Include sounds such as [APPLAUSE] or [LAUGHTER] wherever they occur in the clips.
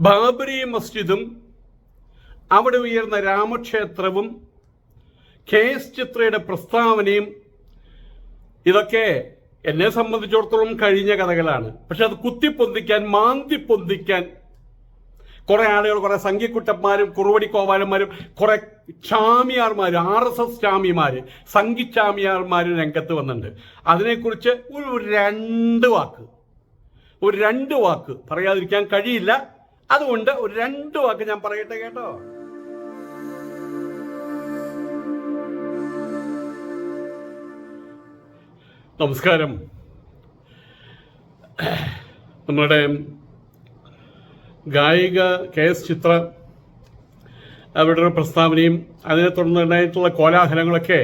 ബാബരി മസ്ജിദും അവിടെ ഉയർന്ന രാമക്ഷേത്രവും K S ചിത്രയുടെ പ്രസ്താവനയും ഇതൊക്കെ എന്നെ സംബന്ധിച്ചിടത്തോളം കഴിഞ്ഞ കഥകളാണ്. പക്ഷെ അത് കുത്തിപ്പൊന്തിക്കാൻ മാന്തി പൊന്തിക്കാൻ കുറെ ആളുകൾ കുറെ സംഘിക്കുട്ടന്മാരും കുറുവടി കോവാലന്മാരും കുറെ ചാമിയാർമാരും ആർ എസ് എസ് ചാമിമാര് സംഘി ചാമിയാർമാരും രംഗത്ത് വന്നിട്ടുണ്ട്. അതിനെക്കുറിച്ച് ഒരു രണ്ട് വാക്ക് ഒരു രണ്ട് വാക്ക് പറയാതിരിക്കാൻ കഴിയില്ല. അതുകൊണ്ട് ഒരു രണ്ട് വാക്ക് ഞാൻ പറയട്ടെ കേട്ടോ? നമസ്കാരം. നമ്മുടെ ഗായിക കെ എസ് ചിത്ര അവരുടെ ഒരു പ്രസ്താവനയും അതിനെ തുടർന്നുണ്ടായിട്ടുള്ള കോലാഹലങ്ങളൊക്കെ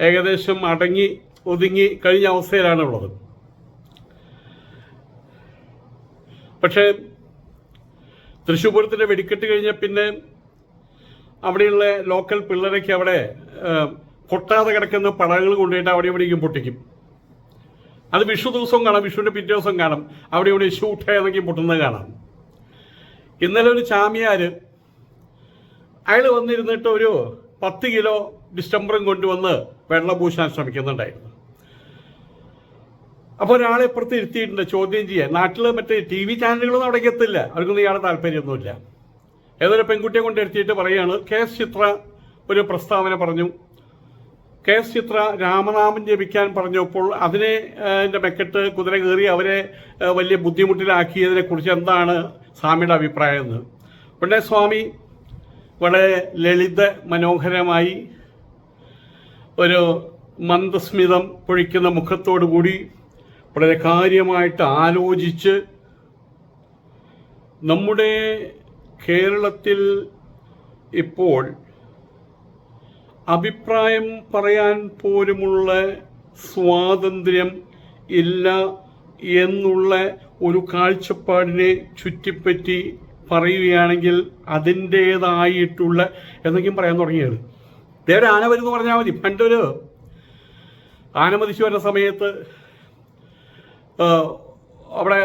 ഏകദേശം അടങ്ങി ഒതുങ്ങി കഴിഞ്ഞ അവസ്ഥയിലാണ് ഉള്ളത് പക്ഷേ തൃശ്ശൂർ പൂരത്തിന്റെ വെടിക്കെട്ട് കഴിഞ്ഞ പിന്നെ അവിടെയുള്ള ലോക്കൽ പിള്ളേരൊക്കെ അവിടെ പൊട്ടാതെ കിടക്കുന്ന പടകൾ കൊണ്ടുപോയിട്ട് അവിടെ ഇവിടേക്കും പൊട്ടിക്കും. അത് വിഷു ദിവസവും കാണാം വിഷുവിന്റെ പിറ്റേ ദിവസം കാണാം. അവിടെ ഇവിടെ ഷൂട്ട് ഏതെങ്കിലും പൊട്ടുന്നത് കാണാം. ഇന്നലെ ഒരു ചാമിയാര് അയാൾ വന്നിരുന്നിട്ട് ഒരു പത്ത് കിലോ ഡിസ്റ്റംബറും കൊണ്ടുവന്ന് വെള്ളം പൂശാൻ ശ്രമിക്കുന്നുണ്ടായിരുന്നു. അപ്പോൾ ഒരാളെ ഇപ്പുറത്ത് ഇരുത്തിയിട്ടുണ്ട് ചോദ്യം ചെയ്യാൻ. നാട്ടിൽ മറ്റേ ടി വി ചാനലുകളൊന്നും അവിടെ എത്തില്ല. അവർക്കൊന്നും ഇയാളെ താല്പര്യമൊന്നുമില്ല. ഏതൊരു പെൺകുട്ടിയെ കൊണ്ട് എടുത്തിട്ട് പറയാണ് കെ എസ് ചിത്ര ഒരു പ്രസ്താവന പറഞ്ഞു. കെ എസ് ചിത്ര രാമനാമം ജപിക്കാൻ പറഞ്ഞപ്പോൾ അതിനെ എന്റെ മെക്കെട്ട് കുതിര കയറി അവരെ വലിയ ബുദ്ധിമുട്ടിലാക്കിയതിനെ കുറിച്ച് എന്താണ് സ്വാമിയുടെ അഭിപ്രായം എന്ന്. ഉടനെ സ്വാമി വളരെ ലളിത മനോഹരമായി ഒരു മന്ദസ്മിതം പൊഴിക്കുന്ന മുഖത്തോടു കൂടി വളരെ കാര്യമായിട്ട് ആലോചിച്ച് നമ്മുടെ കേരളത്തിൽ ഇപ്പോൾ അഭിപ്രായം പറയാൻ പോലുമുള്ള സ്വാതന്ത്ര്യം ഇല്ല എന്നുള്ള ഒരു കാഴ്ചപ്പാടിനെ ചുറ്റിപ്പറ്റി പറയുകയാണെങ്കിൽ അതിന്റേതായിട്ടുള്ള എന്തെങ്കിലും പറയാൻ തുടങ്ങിയത്. ദേവരെ ആന വരുന്നു പറഞ്ഞാൽ മതി. പണ്ടൊരു ആന മതിച്ചു വരുന്ന സമയത്ത് അവിടെ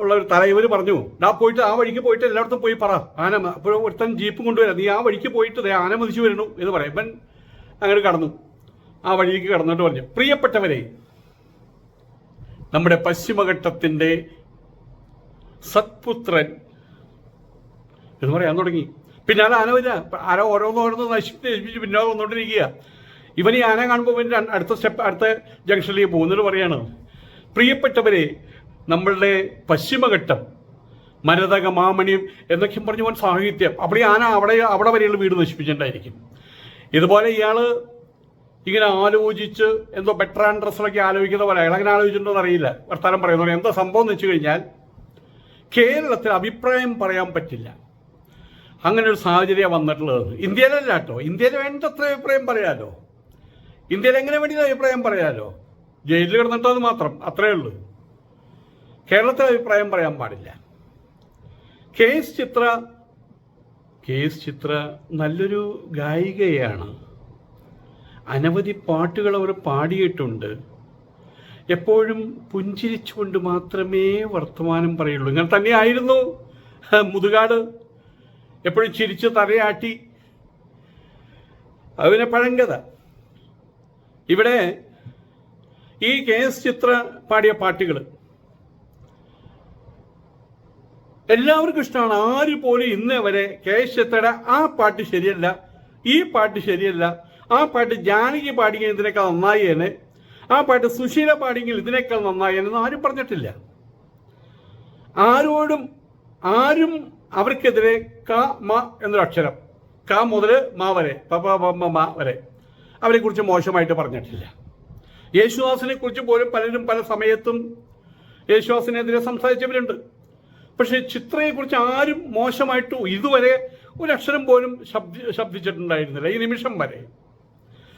ഉള്ള ഒരു തലൈവർ പറഞ്ഞു ഡാ പോയിട്ട് ആ വഴിക്ക് പോയിട്ട് എല്ലായിടത്തും പോയി പറ. ആന അപ്പോഴും ഒരുത്തൻ ജീപ്പ് കൊണ്ടുവരാം. നീ ആ വഴിക്ക് പോയിട്ട് ആന മതിച്ചു വരണു എന്ന് പറയും. ഇവൻ അങ്ങനെ കടന്നു. ആ വഴിക്ക് കടന്നിട്ട് പറഞ്ഞു പ്രിയപ്പെട്ടവരെ നമ്മുടെ പശ്ചിമഘട്ടത്തിന്റെ സത്പുത്രൻ എന്ന് പറയാൻ തുടങ്ങി. പിന്നെ അത് ആന വരിക? ആന ഓരോന്നോരോന്ന് നശിപ്പിച്ച് നശിപ്പിച്ച് പിന്നോട് വന്നുകൊണ്ടിരിക്കുക ഇവൻ ഈ ആന കാണുമ്പോൾ അടുത്ത സ്റ്റെപ്പ് അടുത്ത ജംഗ്ഷനിലേക്ക് പോകുന്നത് പറയാണ് പ്രിയപ്പെട്ടവരെ നമ്മളുടെ പശ്ചിമഘട്ടം മരതക മാമണിയും എന്നൊക്കെ പറഞ്ഞു പോകാൻ സാഹിത്യം അവിടെ ആന അവിടെ അവിടെ വരെയുള്ള വീട് നശിപ്പിച്ചിട്ടുണ്ടായിരിക്കും. ഇതുപോലെ ഇയാൾ ഇങ്ങനെ ആലോചിച്ച് എന്തോ ബെറ്റർ ആൻഡ് ഡ്രസ്സിലൊക്കെ ആലോചിക്കുന്ന പോലെ അയാൾ അങ്ങനെ ആലോചിച്ചിട്ടുണ്ടോ അറിയില്ല. വർത്താനം പറയുന്നത് എന്താ സംഭവം എന്ന് വെച്ച് കഴിഞ്ഞാൽ കേരളത്തിൽ അഭിപ്രായം പറയാൻ പറ്റില്ല. അങ്ങനെ ഒരു സാഹചര്യം വന്നിട്ടുള്ളത്. ഇന്ത്യയിലല്ല കേട്ടോ. ഇന്ത്യയിൽ വേണ്ടത്ര അഭിപ്രായം പറയാലോ? ഇന്ത്യയിൽ എങ്ങനെ വേണ്ടി അഭിപ്രായം പറയാലോ? ജയിലിൽ കിടന്നിട്ടോ അത് മാത്രം അത്രേ ഉള്ളൂ. കേരളത്തിൽ അഭിപ്രായം പറയാൻ പാടില്ല. K S Chithra K S Chithra നല്ലൊരു ഗായികയാണ്. അനവധി പാട്ടുകൾ അവർ പാടിയിട്ടുണ്ട്. എപ്പോഴും പുഞ്ചിരിച്ചുകൊണ്ട് മാത്രമേ വർത്തമാനം പറയുള്ളൂ. ഇങ്ങനെ തന്നെയായിരുന്നു മുതുകാട്. എപ്പോഴും ചിരിച്ച് തലയാട്ടി. അതിനെ പഴങ്കഥ. ഇവിടെ ഈ കെ എസ് ചിത്ര പാടിയ പാട്ടുകൾ എല്ലാവർക്കും ഇഷ്ടമാണ്. ആര് പോലും ഇന്നേ വരെ കെ എസ് ചിത്രയുടെ ആ പാട്ട് ശരിയല്ല ഈ പാട്ട് ശരിയല്ല. ആ പാട്ട് ജാനകി പാടിയെങ്കിൽ ഇതിനേക്കാൾ നന്നായേനെ. ആ പാട്ട് സുശീല പാടിയെങ്കിൽ ഇതിനേക്കാൾ നന്നായേനെന്ന് ആരും പറഞ്ഞിട്ടില്ല. ആരോടും ആരും അവർക്കെതിരെ ക മ എന്നൊരു അക്ഷരം. ക മുതൽ മാ വരെ പ പ മ വരെ. അവരെ കുറിച്ച് മോശമായിട്ട് പറഞ്ഞിട്ടില്ല. യേശുദാസിനെ കുറിച്ച് പോലും പലരും പല സമയത്തും യേശുദാസിനെതിരെ സംസാരിച്ചവരുണ്ട്. പക്ഷേ ചിത്രയെ കുറിച്ച് ആരും മോശമായിട്ട് ഇതുവരെ ഒരു അക്ഷരം പോലും ശബ്ദി ശബ്ദിച്ചിട്ടുണ്ടായിരുന്നില്ല. ഈ നിമിഷം വരെ.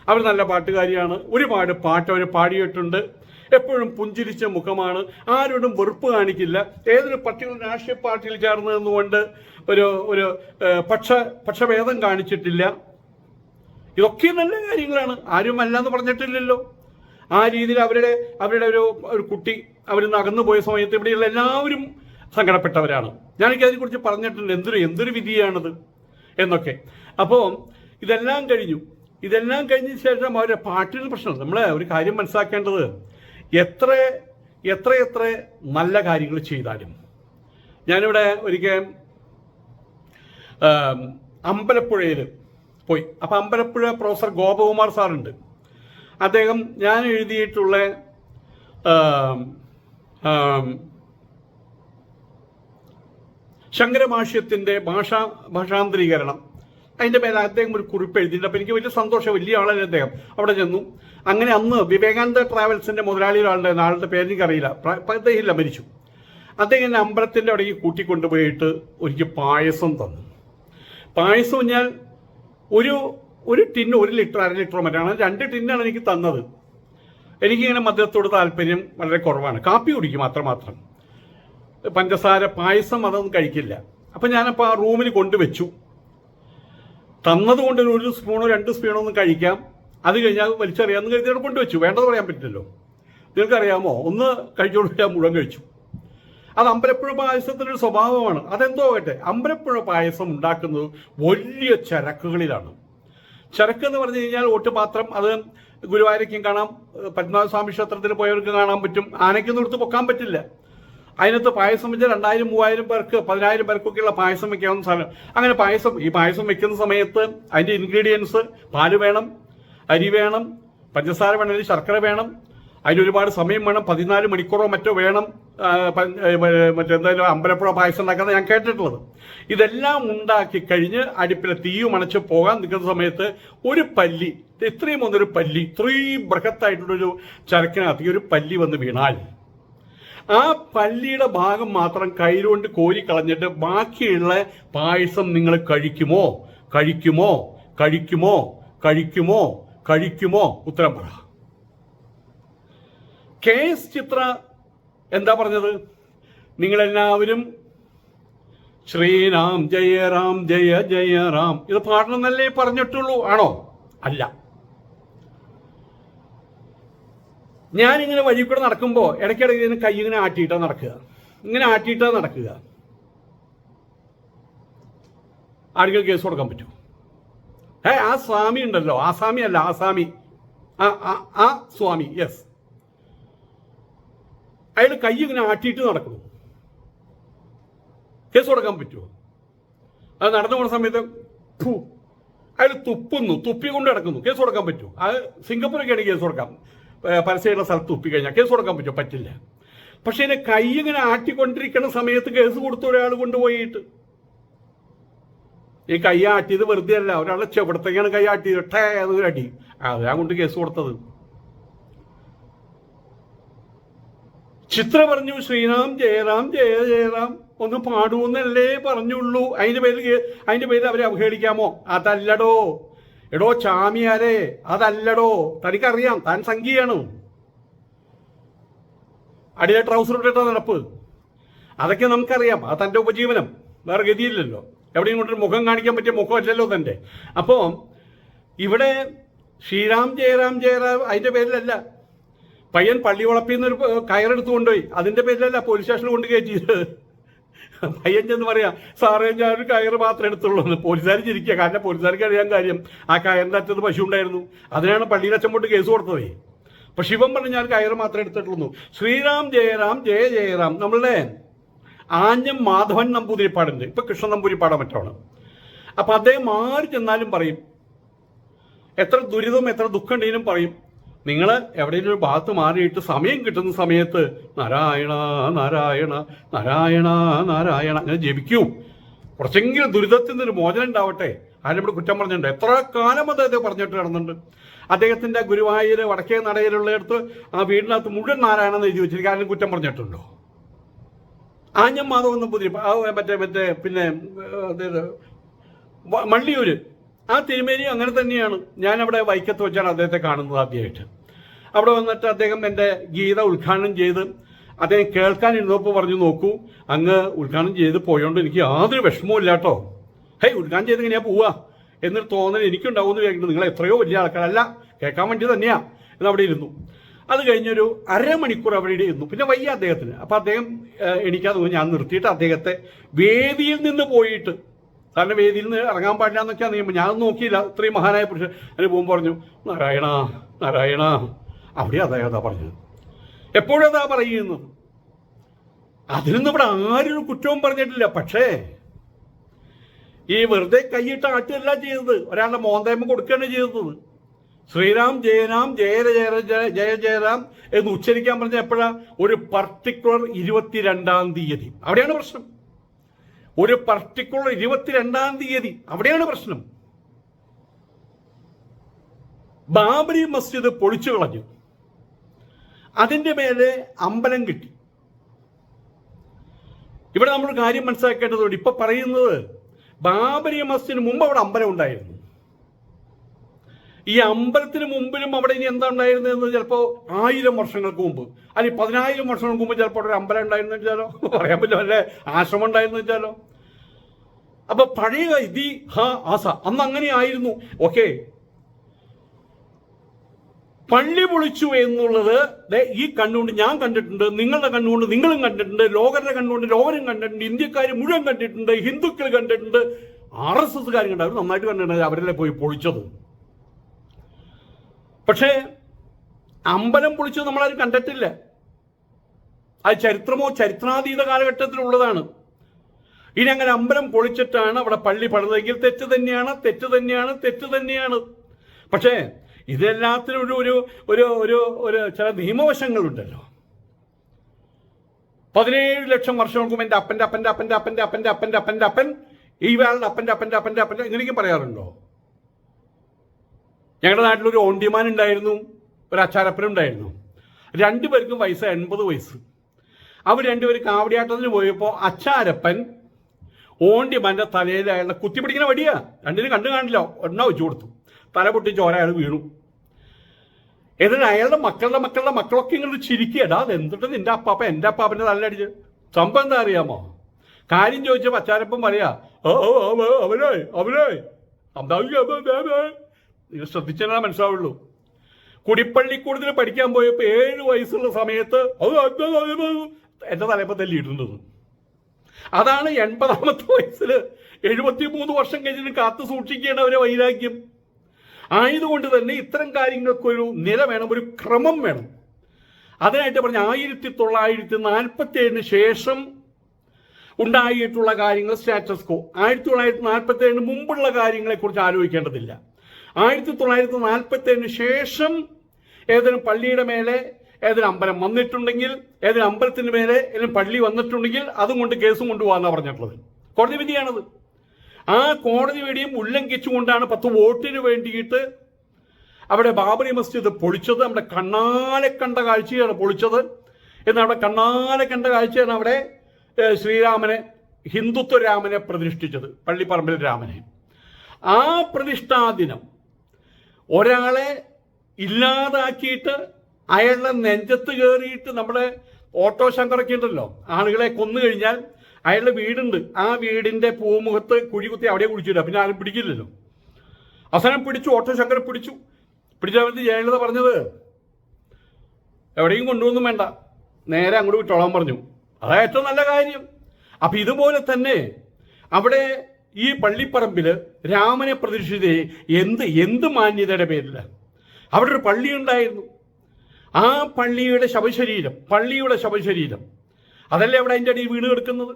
അവർ നല്ല പാട്ടുകാരിയാണ്. ഒരുപാട് പാട്ട് അവർ പാടിയിട്ടുണ്ട്. എപ്പോഴും പുഞ്ചിരിച്ച മുഖമാണ്. ആരോടും വെറുപ്പ് കാണിക്കില്ല. ഏതൊരു പർട്ടിക്കുലർ രാഷ്ട്രീയ പാർട്ടിയിൽ ചേർന്നതെന്നുകൊണ്ട് ഒരു ഒരു പക്ഷ പക്ഷഭേദം കാണിച്ചിട്ടില്ല. ഇതൊക്കെ നല്ല കാര്യങ്ങളാണ്. ആരും അല്ല എന്ന് പറഞ്ഞിട്ടില്ലല്ലോ. ആ രീതിയിൽ അവരുടെ അവരുടെ ഒരു ഒരു കുട്ടി അവർ നടന്നു പോയ സമയത്ത് ഇവിടെയുള്ള എല്ലാവരും സങ്കടപ്പെട്ടവരാണ്. ഞാനെനിക്ക് അതിനെക്കുറിച്ച് പറഞ്ഞിട്ടുണ്ട്. എന്തൊരു എന്തൊരു വിധിയാണത് എന്നൊക്കെ. അപ്പോൾ ഇതെല്ലാം കഴിഞ്ഞു. ഇതെല്ലാം കഴിഞ്ഞ ശേഷം അവരുടെ പാട്ടിന് പ്രശ്നം നമ്മൾ ഒരു കാര്യം മനസ്സിലാക്കേണ്ടത്. എത്ര എത്ര എത്ര നല്ല കാര്യങ്ങൾ ചെയ്താലും. ഞാനിവിടെ ഒരിക്കൽ അമ്പലപ്പുഴയിൽ പോയി. അപ്പം അമ്പലപ്പുഴ പ്രൊഫസർ ഗോപകുമാർ സാറുണ്ട്. അദ്ദേഹം ഞാൻ എഴുതിയിട്ടുള്ള ശങ്കരഭാഷ്യത്തിന്റെ ഭാഷാ ഭാഷാന്തരീകരണം. അതിന്റെ മേലെ അദ്ദേഹം ഒരു കുറിപ്പ് എഴുതിയിട്ടുണ്ട്. അപ്പോൾ എനിക്ക് വലിയ സന്തോഷം. വലിയ ആളാണ് അദ്ദേഹം. അവിടെ ചെന്നു. അങ്ങനെ അന്ന് വിവേകാനന്ദ ട്രാവൽസിന്റെ മുതലാളി ഒരാളുടെ ആളുടെ പേര് എനിക്കറിയില്ല. അദ്ദേഹം മരിച്ചു. അദ്ദേഹം എന്നെ അമ്പലത്തിന്റെ അവിടേക്ക് കൂട്ടിക്കൊണ്ടുപോയിട്ട് എനിക്ക് പായസം തന്നു. പായസം ഞാൻ ഒരു ഒരു ടിൻ ഒരു ലിറ്റർ അര ലിറ്ററോ മറ്റാണ് രണ്ട് ടിന്നാണ് എനിക്ക് തന്നത്. എനിക്കിങ്ങനെ മദ്യത്തോട് താല്പര്യം വളരെ കുറവാണ്. കാപ്പി കുടിക്കും അത്രമാത്രം പഞ്ചസാര പായസം അതൊന്നും കഴിക്കില്ല. അപ്പം ഞാനപ്പോൾ ആ റൂമിൽ കൊണ്ടുവച്ചു. തന്നതുകൊണ്ട് ഒരു സ്പൂണോ രണ്ട് സ്പൂണോ ഒന്നും കഴിക്കാം. അത് കഴിഞ്ഞാൽ വലിച്ചറിയാമെന്ന് കരുതി അവിടെ കൊണ്ടുവച്ചു. വേണ്ടത് പറയാൻ പറ്റില്ലല്ലോ. നിങ്ങൾക്കറിയാമോ? ഒന്ന് കഴിച്ചോളൂ ഞാൻ മുഴുവൻ കഴിച്ചു. അത് അമ്പലപ്പുഴ പായസത്തിന്റെ ഒരു സ്വഭാവമാണ്. അതെന്തോ ആകട്ടെ അമ്പലപ്പുഴ പായസം ഉണ്ടാക്കുന്നത് വലിയ ചരക്കുകളിലാണ്. ചരക്ക് എന്ന് പറഞ്ഞു കഴിഞ്ഞാൽ ഓട്ടുപാത്രം അത് ഗുരുവായൂരയ്ക്കും കാണാം പത്മനാഭ പത്മനാഭസ്വാമി ക്ഷേത്രത്തിൽ പോയവർക്ക് കാണാൻ പറ്റും. ആനയ്ക്കൊന്നും എടുത്ത് പൊക്കാൻ പറ്റില്ല. അതിനകത്ത് പായസം വെച്ചാൽ രണ്ടായിരം മൂവായിരം പേർക്ക് പതിനായിരം പേർക്കൊക്കെയുള്ള പായസം വെക്കാവുന്ന സാധനം. അങ്ങനെ പായസം ഈ പായസം വെക്കുന്ന സമയത്ത് അതിന്റെ ഇൻഗ്രീഡിയൻസ് പാൽ വേണം അരി വേണം പഞ്ചസാര വേണമെങ്കിൽ ശർക്കര വേണം അതിന് ഒരുപാട് സമയം വേണം. പതിനാല് മണിക്കൂറോ മറ്റോ വേണം മറ്റെന്തായാലും അമ്പലപ്പുഴ പായസം ഉണ്ടാക്കുന്ന ഞാൻ കേട്ടിട്ടുള്ളത്. ഇതെല്ലാം ഉണ്ടാക്കി കഴിഞ്ഞ് അടുപ്പിലെ തീയും അണച്ച് പോകാൻ നിൽക്കുന്ന സമയത്ത് ഒരു പല്ലി ഇത്രയും വന്നൊരു പല്ലി ഇത്രയും ബൃഹത്തായിട്ടുള്ളൊരു ചരക്കിനകത്ത് ഒരു പല്ലി വന്ന് വീണാൽ ആ പല്ലിയുടെ ഭാഗം മാത്രം കയ്യിലുകൊണ്ട് കോരി കളഞ്ഞിട്ട് ബാക്കിയുള്ള പായസം നിങ്ങൾ കഴിക്കുമോ? കഴിക്കുമോ? കഴിക്കുമോ? കഴിക്കുമോ? കഴിക്കുമോ? ഉത്തരം പറ. കെ എസ് ചിത്ര എന്താ പറഞ്ഞത്? നിങ്ങളെല്ലാവരും ശ്രീരാം ജയ റാം ജയ ജയ റാം ഇത് പാടണമെന്നല്ലേ പറഞ്ഞിട്ടുള്ളൂ? ആണോ? അല്ല. ഞാനിങ്ങനെ വഴി കൂടെ നടക്കുമ്പോൾ ഇടയ്ക്കിടയ്ക്ക് ഇതിന് കൈ ഇങ്ങനെ ആട്ടിയിട്ടാ നടക്കുക. ഇങ്ങനെ ആട്ടിയിട്ടാ നടക്കുക. ആളുകൾ കേസ് കൊടുക്കാൻ പറ്റുമോ ഏ ആ സ്വാമി ഉണ്ടല്ലോ. ആസാമി അല്ല ആസാമി ആ- ആ സ്വാമി. യെസ് അയാൾ കൈ ഇങ്ങനെ ആട്ടിയിട്ട് നടക്കുന്നു. കേസ് കൊടുക്കാൻ പറ്റുമോ? അത് നടന്നു പോകുന്ന സമയത്ത് അയാൾ തുപ്പുന്നു തുപ്പി കൊണ്ട് കേസ് കൊടുക്കാൻ പറ്റുമോ? അത് സിംഗപ്പൂരൊക്കെ ആണെങ്കിൽ കേസ് കൊടുക്കാം പരസ്യമുള്ള സ്ഥലത്ത് തുപ്പി കഴിഞ്ഞാൽ കേസ് കൊടുക്കാൻ പറ്റുമോ? പറ്റില്ല. പക്ഷേ ഇതിനെ കൈ ഇങ്ങനെ ആട്ടിക്കൊണ്ടിരിക്കുന്ന സമയത്ത് കേസ് കൊടുത്ത ഒരാൾ കൊണ്ടുപോയിട്ട്. ഈ കൈ ആട്ടിയത് വെറുതെ അല്ല ഒരാളെ ചെവിടത്തേക്കാണ് കൈ ആട്ടിയത് ടേ അത് ഒരു അടി. അതാ കൊണ്ട് കേസ് കൊടുത്തത്. ചിത്ര പറഞ്ഞു ശ്രീറാം ജയറാം ജയ ജയറാം ഒന്ന് പാടൂന്നല്ലേ പറഞ്ഞുള്ളൂ. അതിന്റെ പേരിൽ അതിന്റെ പേരിൽ അവരെ അവഹേളിക്കാമോ? അതല്ലടോ. എടോ ചാമിയാരെ അതല്ലടോ. തനിക്കറിയാം താൻ സംഖ്യയാണ് അടിയ ട്രൗസർ ഇട്ടിട്ട നടപ്പ്. അതൊക്കെ നമുക്കറിയാം അത് തന്റെ ഉപജീവനം. വേറെ ഗതിയില്ലല്ലോ. എവിടെയും കൊണ്ടൊരു മുഖം കാണിക്കാൻ പറ്റിയ മുഖമല്ലല്ലോ തന്റെ. അപ്പോൾ ഇവിടെ ശ്രീറാം ജയറാം ജയറാം അതിന്റെ പേരിലല്ല. പയ്യൻ പള്ളി വളപ്പിൽ നിന്ന് ഒരു കയറെടുത്ത് കൊണ്ടുപോയി. അതിന്റെ പേരിലല്ല പോലീസ് സ്റ്റേഷനിൽ കൊണ്ട് കയറ്റിയത്. പയ്യൻ ചെന്ന് പറയാ സാറേ ഒരു കയറ് മാത്രമേ എടുത്തുള്ളൂ. എന്ന് പോലീസുകാർ ചിരിക്കുക. കാരണം പോലീസുകാർക്ക് അറിയാൻ കാര്യം ആ കയറിന്റെ അറ്റത്ത് പശു ഉണ്ടായിരുന്നു. അതിനാണ് പള്ളിയിൽ അച്ഛൻ പോയിട്ട് കേസ് കൊടുത്തത്. അപ്പൊ ശിവൻ പറഞ്ഞു ഞാൻ കയറ് മാത്രമേ എടുത്തിട്ടുള്ളൂ. ശ്രീറാം ജയറാം ജയ ജയറാം നമ്മളുടെ ആഞ്ഞം മാധവൻ നമ്പൂതിരി നമ്പൂതിരിപ്പാടുണ്ട്. ഇപ്പൊ കൃഷ്ണൻ പാടാൻ മറ്റാണ് അപ്പൊ അദ്ദേഹം ആര് ചെന്നാലും പറയും എത്ര ദുരിതം എത്ര ദുഃഖം ഉണ്ടെങ്കിലും പറയും നിങ്ങൾ എവിടെയെങ്കിലും ഒരു ഭാഗത്ത് മാറിയിട്ട് സമയം കിട്ടുന്ന സമയത്ത് നാരായണ നാരായണ നാരായണ നാരായണ അങ്ങനെ ജപിക്കൂ. കുറച്ചെങ്കിലും ദുരിതത്തിൽ നിന്നൊരു മോചനം ഉണ്ടാവട്ടെ. ആരും ഇവിടെ കുറ്റം പറഞ്ഞിട്ടുണ്ട്. എത്ര കാലം അദ്ദേഹത്തെ പറഞ്ഞിട്ട് കിടന്നുണ്ട് അദ്ദേഹത്തിന്റെ ഗുരുവായൂർ വടക്കേ നടയിലുള്ളിടത്ത് ആ വീടിനകത്ത് മുഴുവൻ നാരായണ എന്ന് എഴുതി വെച്ചിരിക്കും. ആരും കുറ്റം പറഞ്ഞിട്ടുണ്ടോ? ആഞ്ഞം മാധവൻ ആ മറ്റേ മറ്റേ പിന്നെ മള്ളിയൂര്. ആ തിരുമേനി അങ്ങനെ തന്നെയാണ്. ഞാൻ അവിടെ വൈക്കത്ത് വെച്ചാണ് അദ്ദേഹത്തെ കാണുന്നത് ആദ്യമായിട്ട്. അവിടെ വന്നിട്ട് അദ്ദേഹം എന്റെ ഗീത ഉദ്ഘാടനം ചെയ്ത് അദ്ദേഹം കേൾക്കാൻ ഇരുന്നപ്പോൾ പറഞ്ഞു നോക്കൂ അങ്ങ് ഉദ്ഘാടനം ചെയ്ത് പോയോണ്ട് എനിക്ക് യാതൊരു വിഷമവും ഇല്ല കേട്ടോ. ഹേയ് ഉദ്ഘാടനം ചെയ്ത് എങ്ങനെയാ പോവാ. എന്നൊരു തോന്നൽ എനിക്കുണ്ടാവുമെന്ന് വിചാരിക്കുന്നത് നിങ്ങൾ എത്രയോ വലിയ ആൾക്കാരല്ല കേൾക്കാൻ വേണ്ടി തന്നെയാ. എന്ന് അവിടെ ഇരുന്നു. അത് കഴിഞ്ഞൊരു അരമണിക്കൂർ അവിടെ ഇരുന്നു. പിന്നെ വയ്യ അദ്ദേഹത്തിന്. അപ്പൊ അദ്ദേഹം എനിക്കത് ഞാൻ നിർത്തിയിട്ട് അദ്ദേഹത്തെ വേദിയിൽ നിന്ന് പോയിട്ട് സാറിന്റെ വേദിയിൽ നിന്ന് ഇറങ്ങാൻ പാടില്ല എന്നൊക്കെയാണ് നിയമം. ഞാൻ നോക്കിയില്ല. ഇത്രയും മഹാനായ പുരുഷൻ അതിന് പോകുമ്പോൾ പറഞ്ഞു നാരായണ നാരായണ. അവിടെ അതാ അതാ പറഞ്ഞത്. എപ്പോഴും അതാ പറയുന്നു. അതിനൊന്നും ഇവിടെ ആരും കുറ്റവും പറഞ്ഞിട്ടില്ല. പക്ഷേ ഈ വെറുതെ കൈയിട്ട് ആട്ടല്ല ചെയ്തത്. ഒരാളുടെ മോന്തയമ്മ കൊടുക്കുകയാണ് ചെയ്തത്. ശ്രീരാം ജയനാം ജയ ജയ ജയ ജയരാം എന്ന് ഉച്ചരിക്കാൻ പറഞ്ഞ എപ്പോഴാ? ഒരു പർട്ടിക്കുലർ ഇരുപത്തിരണ്ടാം തീയതി. അവിടെയാണ് പ്രശ്നം. ഒരു പർട്ടിക്കുലർ ഇരുപത്തിരണ്ടാം തീയതി. അവിടെയാണ് പ്രശ്നം. ബാബരി മസ്ജിദ് പൊളിച്ചു കളഞ്ഞു. അതിന്റെ മേലെ അമ്പലം കിട്ടി. ഇവിടെ നമ്മൾ കാര്യം മനസ്സിലാക്കേണ്ടതുണ്ട്. ഇപ്പൊ പറയുന്നത് ബാബരി മസ്ജിദിന് മുമ്പ് അവിടെ അമ്പലം ഉണ്ടായിരുന്നു. ഈ അമ്പലത്തിന് മുമ്പിലും അവിടെ ഇനി എന്താ ഉണ്ടായിരുന്നതെന്ന് ചിലപ്പോ ആയിരം വർഷങ്ങൾക്ക് മുമ്പ്. അല്ലെങ്കിൽ പതിനായിരം വർഷങ്ങൾക്ക് മുമ്പ് ചിലപ്പോൾ ഒരു അമ്പലം ഉണ്ടായിരുന്നു വെച്ചാലോ? [LAUGHS] പറയാൻ പറ്റില്ല. അല്ലെ ആശ്രമം ഉണ്ടായിരുന്നു വെച്ചാലോ? അപ്പൊ പഴയ ഇതി ഹ ആസ. അന്ന് അങ്ങനെ ആയിരുന്നു ഓക്കെ. പള്ളി പൊളിച്ചു എന്നുള്ളത് ഈ കണ്ണുകൊണ്ട് ഞാൻ കണ്ടിട്ടുണ്ട് നിങ്ങളുടെ കണ്ണുകൊണ്ട് നിങ്ങളും കണ്ടിട്ടുണ്ട് ലോകരുടെ കണ്ണുകൊണ്ട് ലോകരും കണ്ടിട്ടുണ്ട് ഇന്ത്യക്കാർ മുഴുവൻ കണ്ടിട്ടുണ്ട് ഹിന്ദുക്കൾ കണ്ടിട്ടുണ്ട്. ആർ എസ് എസ്സുകാർ കണ്ടു നന്നായിട്ട് കണ്ടിട്ടുണ്ട് അവരല്ലേ പോയി പൊളിച്ചത്. പക്ഷേ അമ്പലം പൊളിച്ചത് നമ്മളാരും കണ്ടിട്ടില്ല. അത് ചരിത്രമോ ചരിത്രാതീത കാലഘട്ടത്തിലുള്ളതാണ്. ഇനി അങ്ങനെ അമ്പലം പൊളിച്ചിട്ടാണ് അവിടെ പള്ളി പണിതെങ്കിൽ തെറ്റ് തന്നെയാണ് തെറ്റ് തന്നെയാണ് തെറ്റ് തന്നെയാണ്. പക്ഷേ ഇതെല്ലാത്തിനും ഒരു ഒരു ഒരു ഒരു ഒരു ചില നിയമവശങ്ങളുണ്ടല്ലോ. പതിനേഴ് ലക്ഷം വർഷങ്ങൾക്കും എന്റെ അപ്പന്റെ അപ്പന്റെ അപ്പന്റെ അപ്പന്റെ അപ്പന്റെ അപ്പന്റെ അപ്പന്റെ അപ്പൻ ഈ വേളുടെ അപ്പന്റെ അപ്പന്റെ അപ്പന്റെ അപ്പന്റെ ഇങ്ങനെയൊക്കെ പറയാറുണ്ടോ? ഞങ്ങളുടെ നാട്ടിൽ ഒരു ഓണ്ടിമാൻ ഉണ്ടായിരുന്നു ഒരു അച്ചാരപ്പനുണ്ടായിരുന്നു രണ്ടുപേർക്കും വയസ്സ് എൺപത് വയസ്സ്. അവർ രണ്ടുപേർ കാവടിയാട്ടത്തിന് പോയപ്പോൾ അച്ചാരപ്പൻ ഓണ്ടി മന്റെ തലയിൽ അയാളുടെ കുത്തിപ്പിടിക്കുന്ന വടിയാ. രണ്ടിനും കണ്ടു കാണില്ല. ഒരെണ്ണം വെച്ചു കൊടുത്തു. തല പൊട്ടിച്ച് ഒരാൾ വീണു. എന്നിട്ട് അയാളുടെ മക്കളുടെ മക്കളുടെ മക്കളൊക്കെ ഇങ്ങോട്ട് ചിരിക്കടാ അത് എന്തിട്ട് നിന്റെ അപ്പാപ്പ? എന്റെ അപ്പാപ്പന്റെ തലയിലടിച്ച്. സംഭവം എന്താ അറിയാമോ? കാര്യം ചോദിച്ച പച്ചാരപ്പം പറയാ ഓ അവനേ അവനേ. നിങ്ങൾ ശ്രദ്ധിച്ചാൽ മനസ്സിലാവുള്ളൂ. കുടിപ്പള്ളിക്കൂടുതൽ പഠിക്കാൻ പോയപ്പോൾ ഏഴ് വയസ്സുള്ള സമയത്ത് എന്റെ തലയപ്പം തല്ലിയിട്ടുണ്ടെന്ന് അതാണ് എൺപതാമത്തെ വയസ്സിൽ എഴുപത്തി മൂന്ന് വർഷം കഴിഞ്ഞിട്ട് കാത്തു സൂക്ഷിക്കേണ്ട അവരെ വൈരാഗ്യം. ആയതുകൊണ്ട് തന്നെ ഇത്തരം കാര്യങ്ങൾക്ക് ഒരു നില വേണം ഒരു ക്രമം വേണം. അതിനായിട്ട് പറഞ്ഞ ആയിരത്തി തൊള്ളായിരത്തി നാൽപ്പത്തി ഏഴിന് ശേഷം ഉണ്ടായിട്ടുള്ള കാര്യങ്ങൾ സ്റ്റാറ്റസ് കോ ആയിരത്തി തൊള്ളായിരത്തി നാൽപ്പത്തി ഏഴിന് മുമ്പുള്ള കാര്യങ്ങളെക്കുറിച്ച് ആലോചിക്കേണ്ടതില്ല. ആയിരത്തി തൊള്ളായിരത്തി നാൽപ്പത്തി ഏഴിന് ശേഷം ഏതെങ്കിലും പള്ളിയുടെ മേലെ ഏതെങ്കിലും അമ്പലം വന്നിട്ടുണ്ടെങ്കിൽ ഏതൊരു അമ്പലത്തിന് മേലെ ഏതെങ്കിലും പള്ളി വന്നിട്ടുണ്ടെങ്കിൽ അതും കൊണ്ട് കേസും കൊണ്ടുപോകാന്നാണ് പറഞ്ഞിട്ടുള്ളത്. കോടതി വിധിയാണത്. ആ കോടതി വിധിയും ഉല്ലംഘിച്ചുകൊണ്ടാണ് പത്ത് വോട്ടിന് വേണ്ടിയിട്ട് അവിടെ ബാബറി മസ്ജിദ് പൊളിച്ചത്. നമ്മുടെ കണ്ണാലെ കണ്ട കാഴ്ചയാണ് പൊളിച്ചത്. എന്നാൽ അവിടെ കണ്ണാലെ കണ്ട കാഴ്ചയാണ് അവിടെ ശ്രീരാമനെ ഹിന്ദുത്വ രാമനെ പ്രതിഷ്ഠിച്ചത് പള്ളിപ്പറമ്പിൽ രാമനെ. ആ പ്രതിഷ്ഠാ ദിനം ഒരാളെ ഇല്ലാതാക്കിയിട്ട് അയാളുടെ നെഞ്ചത്ത് കയറിയിട്ട് നമ്മുടെ ഓട്ടോ ശങ്കറൊക്കെ ഉണ്ടല്ലോ. ആളുകളെ കൊന്നു കഴിഞ്ഞാൽ അയാളുടെ വീടുണ്ട്. ആ വീടിന്റെ പൂമുഖത്ത് കുഴി കുത്തി അവിടെ കുഴിച്ചിടുക. പിന്നെ ആരും പിടിക്കില്ലല്ലോ. അവസാനം പിടിച്ചു ഓട്ടോ ശങ്കർ പിടിച്ചു. പിടിച്ചവർക്ക് ജയലളിത പറഞ്ഞത് എവിടെയും കൊണ്ടുവന്നും വേണ്ട. നേരെ അങ്ങോട്ട് വിട്ടോളാൻ പറഞ്ഞു. അതാ ഏറ്റവും നല്ല കാര്യം. അപ്പൊ ഇതുപോലെ തന്നെ അവിടെ ഈ പള്ളിപ്പറമ്പിൽ രാമനെ പ്രതിഷ്ഠിച്ച എന്ത് എന്ത് മാന്യതയുടെ പേരിൽ അവിടെ ഒരു പള്ളി ഉണ്ടായിരുന്നു. ആ പള്ളിയുടെ ശവശരീരം പള്ളിയുടെ ശവശരീരം. അതല്ലേ അവിടെ അതിന്റെ അടിയിൽ വീണ് കിടക്കുന്നത്?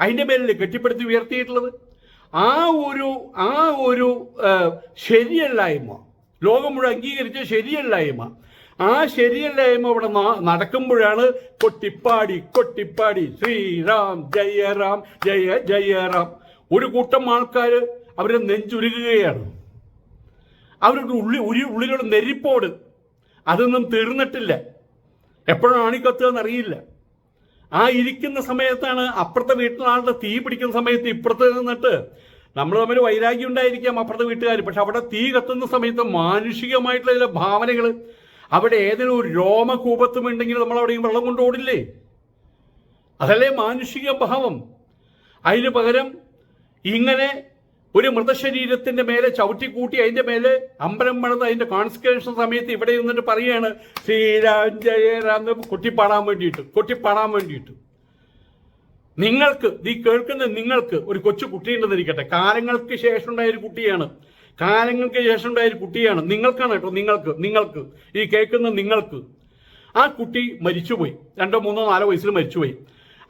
അതിന്റെ മേലിൽ കെട്ടിപ്പടുത്തി ഉയർത്തിയിട്ടുള്ളത്? ആ ഒരു ആ ഒരു ശരിയല്ലായ്മ ലോകം മുഴുവൻ അംഗീകരിച്ച ശരിയല്ലായ്മ ആ ശരിയല്ലായ്മ അവിടെ നടക്കുമ്പോഴാണ് കൊട്ടിപ്പാടി കൊട്ടിപ്പാടി. ശ്രീറാം ജയറാം ജയ ജയറാം ഒരു കൂട്ടം ആൾക്കാർ അവരെ നെഞ്ചുരുകുകയാണ്. അവരുടെ ഉള്ളി ഉരി ഉള്ളിലുള്ള നെരിപ്പോട് അതൊന്നും തീർന്നിട്ടില്ല. എപ്പോഴാണ് ഈ കത്തുകയെന്ന് അറിയില്ല ആ ഇരിക്കുന്ന സമയത്താണ് അപ്പുറത്തെ വീട്ടിലാളുടെ തീ പിടിക്കുന്ന സമയത്ത് ഇപ്പുറത്ത് നിന്നിട്ട് നമ്മൾ തമ്മിൽ വൈരാഗ്യം ഉണ്ടായിരിക്കാം അപ്പുറത്തെ വീട്ടുകാർ പക്ഷെ അവിടെ തീ കത്തുന്ന സമയത്ത് മാനുഷികമായിട്ടുള്ള ചില ഭാവനകൾ അവിടെ ഏതെങ്കിലും ഒരു രോമകൂപത്തും ഉണ്ടെങ്കിൽ നമ്മൾ അവിടെ വെള്ളം കൊണ്ട് ഓടില്ലേ? അതല്ലേ മാനുഷിക ഭാവം. അതിന് പകരം ഇങ്ങനെ ഒരു മൃതശരീരത്തിന്റെ മേലെ ചവിട്ടിക്കൂട്ടി അതിന്റെ മേലെ അമ്പലം പണിത് അതിന്റെ കോൺസ്ക്രേഷൻ സമയത്ത് ഇവിടെ നിന്നിട്ട് പറയാണ് ശ്രീരാം ജയരാം കൊട്ടിപ്പാടാൻ വേണ്ടിയിട്ട് കൊട്ടിപ്പാടാൻ വേണ്ടിയിട്ട്. നിങ്ങൾക്ക് നീ കേൾക്കുന്ന നിങ്ങൾക്ക് ഒരു കൊച്ചു കുട്ടിയുണ്ടെന്നിരിക്കട്ടെ കാലങ്ങൾക്ക് ശേഷം ഉണ്ടായ ഒരു കുട്ടിയാണ്. കാലങ്ങൾക്ക് ശേഷം ഉണ്ടായ ഒരു കുട്ടിയാണ്. നിങ്ങൾക്കാണ് കേട്ടോ നിങ്ങൾക്ക് നിങ്ങൾക്ക്. ഈ കേൾക്കുന്ന നിങ്ങൾക്ക്. ആ കുട്ടി മരിച്ചുപോയി. രണ്ടോ മൂന്നോ നാലോ വയസ്സിൽ മരിച്ചുപോയി.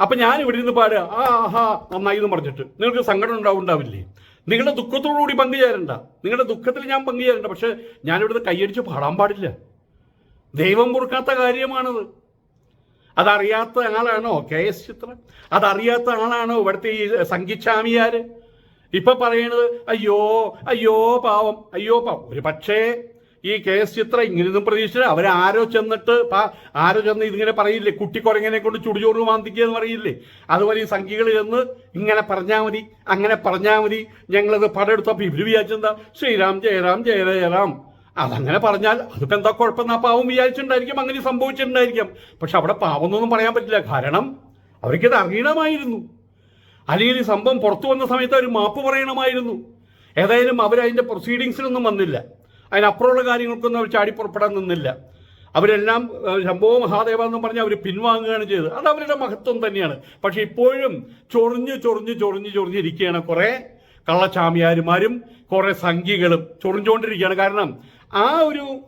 അപ്പൊ ഞാൻ ഇവിടെ നിന്ന് പാടുക ആ ആഹാ നന്നായി എന്ന് പറഞ്ഞിട്ട്. നിങ്ങൾക്ക് സങ്കടം ഉണ്ടാവും ഉണ്ടാവില്ലേ നിങ്ങളുടെ ദുഃഖത്തോടുകൂടി പങ്കുചേരണ്ട. നിങ്ങളുടെ ദുഃഖത്തിൽ ഞാൻ പങ്കുചേരണ്ട. പക്ഷെ ഞാനിവിടുന്ന് കൈയടിച്ച് പാടാൻ പാടില്ല. ദൈവം പൊറുക്കാത്ത കാര്യമാണത്. അതറിയാത്ത ആളാണോ കെ എസ് ചിത്ര? അതറിയാത്ത ആളാണോ ഇവിടുത്തെ ഈ സംഘിച്ചാമിയാര്? ഇപ്പൊ പറയണത് അയ്യോ അയ്യോ പാവം അയ്യോ പാവം. ഒരു പക്ഷേ ഈ കെ എസ് ചിത്ര ഇങ്ങനെയൊന്നും പ്രതീക്ഷിച്ചില്ല. അവരാരോ ചെന്നിട്ട് ആരോ ചെന്ന് ഇതിങ്ങനെ പറയില്ലേ? കുട്ടിക്കൊരങ്ങനെ കൊണ്ട് ചുടുചോറ് മാന്തിക്കുക എന്ന് പറയില്ലേ? അതുപോലെ ഈ സംഖ്യകൾ ചെന്ന് ഇങ്ങനെ പറഞ്ഞാൽ മതി അങ്ങനെ പറഞ്ഞാൽ മതി. ഞങ്ങളത് പടം എടുത്തപ്പോൾ ഇവർ വിചാരിച്ചെന്താ ശ്രീരാം ജയറാം ജയ ജയറാം അതങ്ങനെ പറഞ്ഞാൽ അതിപ്പോ എന്താ കുഴപ്പം ആ പാവം വിചാരിച്ചിട്ടുണ്ടായിരിക്കും. അങ്ങനെ സംഭവിച്ചിട്ടുണ്ടായിരിക്കാം. പക്ഷെ അവിടെ പാവം എന്നൊന്നും പറയാൻ പറ്റില്ല. കാരണം അവർക്കിത് അറിയണമായിരുന്നു. അല്ലെങ്കിൽ ഈ സംഭവം പുറത്തു വന്ന സമയത്ത് അവർ മാപ്പ് പറയണമായിരുന്നു. ഏതായാലും അവർ അതിന്റെ പ്രൊസീഡിങ്സിലൊന്നും വന്നില്ല. അതിനപ്പുറമുള്ള കാര്യങ്ങൾക്കൊന്നും അവർ ചാടിപ്പുറപ്പെടാൻ നിന്നില്ല. അവരെല്ലാം ശംഭവ ശംഭോ മഹാദേവ എന്ന് പറഞ്ഞ് അവർ പിൻവാങ്ങുകയാണ് ചെയ്തത്. അത് അവരുടെ മഹത്വം തന്നെയാണ്. പക്ഷെ ഇപ്പോഴും ചൊറിഞ്ഞ് ചൊറിഞ്ഞ് ചൊറിഞ്ഞ് ചൊറിഞ്ഞിരിക്കുകയാണ് കുറേ കള്ളച്ചാമിയാരുമാരും കുറേ സംഖ്യകളും ചൊറിഞ്ഞുകൊണ്ടിരിക്കുകയാണ്. കാരണം ആ ഒരു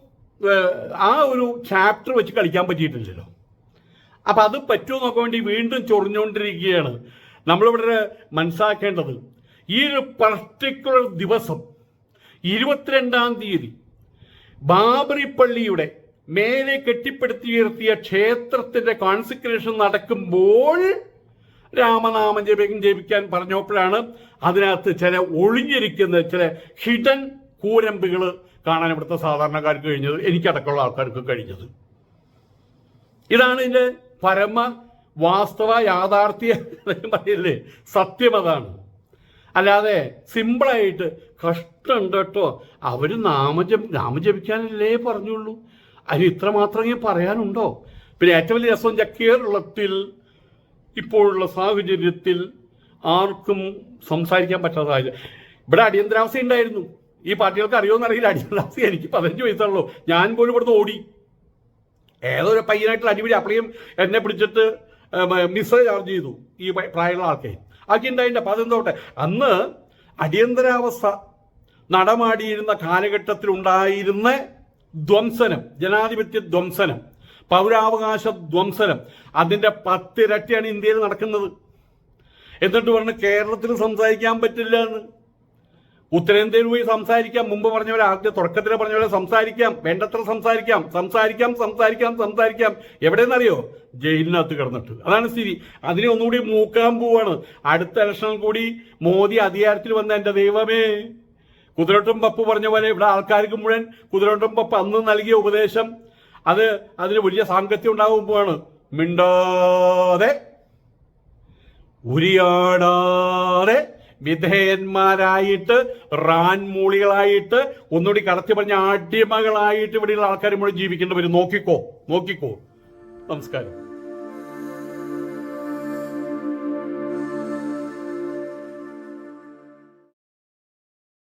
ആ ഒരു ചാപ്റ്റർ വെച്ച് കളിക്കാൻ പറ്റിയിട്ടില്ലല്ലോ. അപ്പൊ അത് പറ്റുമോ നോക്കാൻ വേണ്ടി വീണ്ടും ചൊറിഞ്ഞുകൊണ്ടിരിക്കുകയാണ്. നമ്മളിവിടെ മനസ്സിലാക്കേണ്ടത് ഈ ഒരു പർട്ടിക്കുലർ ദിവസം ഇരുപത്തിരണ്ടാം തീയതി ബാബറി പള്ളിയുടെ മേലെ കെട്ടിപ്പടുത്തിയുയർത്തിയ ക്ഷേത്രത്തിന്റെ കോൺസിക്രേഷൻ നടക്കുമ്പോൾ രാമനാമം ജപിക്കും ജപിക്കാൻ പറഞ്ഞപ്പോഴാണ് അതിനകത്ത് ചില ഒളിഞ്ഞിരിക്കുന്ന ചില ഹിഡൻ കൂരമ്പുകൾ കാണാൻ ഇവിടുത്തെ സാധാരണക്കാർക്ക് കഴിഞ്ഞത് എനിക്കടക്കമുള്ള ആൾക്കാർക്ക് കഴിഞ്ഞത്. ഇതാണ് ഇതിന്റെ പരമ വാസ്തവ യാഥാർത്ഥ്യ പറയില്ലേ? സത്യം അതാണ്. അല്ലാതെ സിമ്പിളായിട്ട് കഷ്ടമുണ്ട് കേട്ടോ അവർ നാമജപ നാമജപിക്കാനല്ലേ പറഞ്ഞുള്ളൂ. അതിന് ഇത്ര മാത്രമേ പറയാനുണ്ടോ? പിന്നെ ഏറ്റവും വലിയ രസം കേരളത്തിൽ ഇപ്പോഴുള്ള സാഹചര്യത്തിൽ ആർക്കും സംസാരിക്കാൻ സാഹചര്യം. ഇവിടെ അടിയന്തരാവസ്ഥ ഉണ്ടായിരുന്നു. ഈ പാർട്ടികൾക്ക് അറിയുമെന്നറിയില്ല അടിയന്തരാവസ്ഥ എനിക്ക് പതിനഞ്ച് വയസ്സുള്ളൂ ഞാൻ പോലും ഇവിടുന്ന് ഓടി. ഏതൊരു പയ്യനായിട്ടുള്ള അടിപിടി അപ്പളിയും എന്നെ പിടിച്ചിട്ട് മിസ് ചാർജ് ചെയ്തു. ഈ പ്രായമുള്ള ആൾക്കെ ആക്കി അപ്പം അപ്പൊ അതെന്തോട്ടെ? അന്ന് അടിയന്തരാവസ്ഥ നടമാടിയിരുന്ന കാലഘട്ടത്തിൽ ഉണ്ടായിരുന്ന ധ്വംസനം ജനാധിപത്യ ധ്വംസനം പൗരാവകാശ ധ്വംസനം അതിന്റെ പത്തിരട്ടിയാണ് ഇന്ത്യയിൽ നടക്കുന്നത്. എന്നിട്ട് പറഞ്ഞ് കേരളത്തിൽ സംസാരിക്കാൻ പറ്റില്ല എന്ന്. ഉത്തരേന്ത്യയിൽ പോയി സംസാരിക്കാം. മുമ്പ് പറഞ്ഞ പോലെ ആദ്യ തുടക്കത്തിൽ പറഞ്ഞ പോലെ സംസാരിക്കാം. വേണ്ടത്ര സംസാരിക്കാം. സംസാരിക്കാം സംസാരിക്കാം സംസാരിക്കാം. എവിടെയെന്നറിയോ? ജയിലിനകത്ത് കിടന്നിട്ട്. അതാണ് സ്ഥിതി. അതിനെ ഒന്നുകൂടി മൂക്കാൻ പോവാണ്. അടുത്ത ഇലക്ഷൻ കൂടി മോദി അധികാരത്തിൽ വന്ന എന്റെ ദൈവമേ. കുതിരട്ടും പപ്പ് പറഞ്ഞ പോലെ ഇവിടെ ആൾക്കാർക്ക് മുഴുവൻ കുതിരട്ടും പപ്പ് അന്ന് നൽകിയ ഉപദേശം അത് അതിന് വലിയ സാങ്കത്യം ഉണ്ടാകുമ്പോഴാണ് മിണ്ടാതെ ഉരിയാടാതെ വിധേയന്മാരായിട്ട് റാൻമൂളികളായിട്ട് ഒന്നുകൂടി കടത്തി പറഞ്ഞ അടിമകളായിട്ട് ഇവിടെയുള്ള ആൾക്കാർ മുഴുവൻ ജീവിക്കേണ്ടി വരും. നോക്കിക്കോ നോക്കിക്കോ. നമസ്കാരം.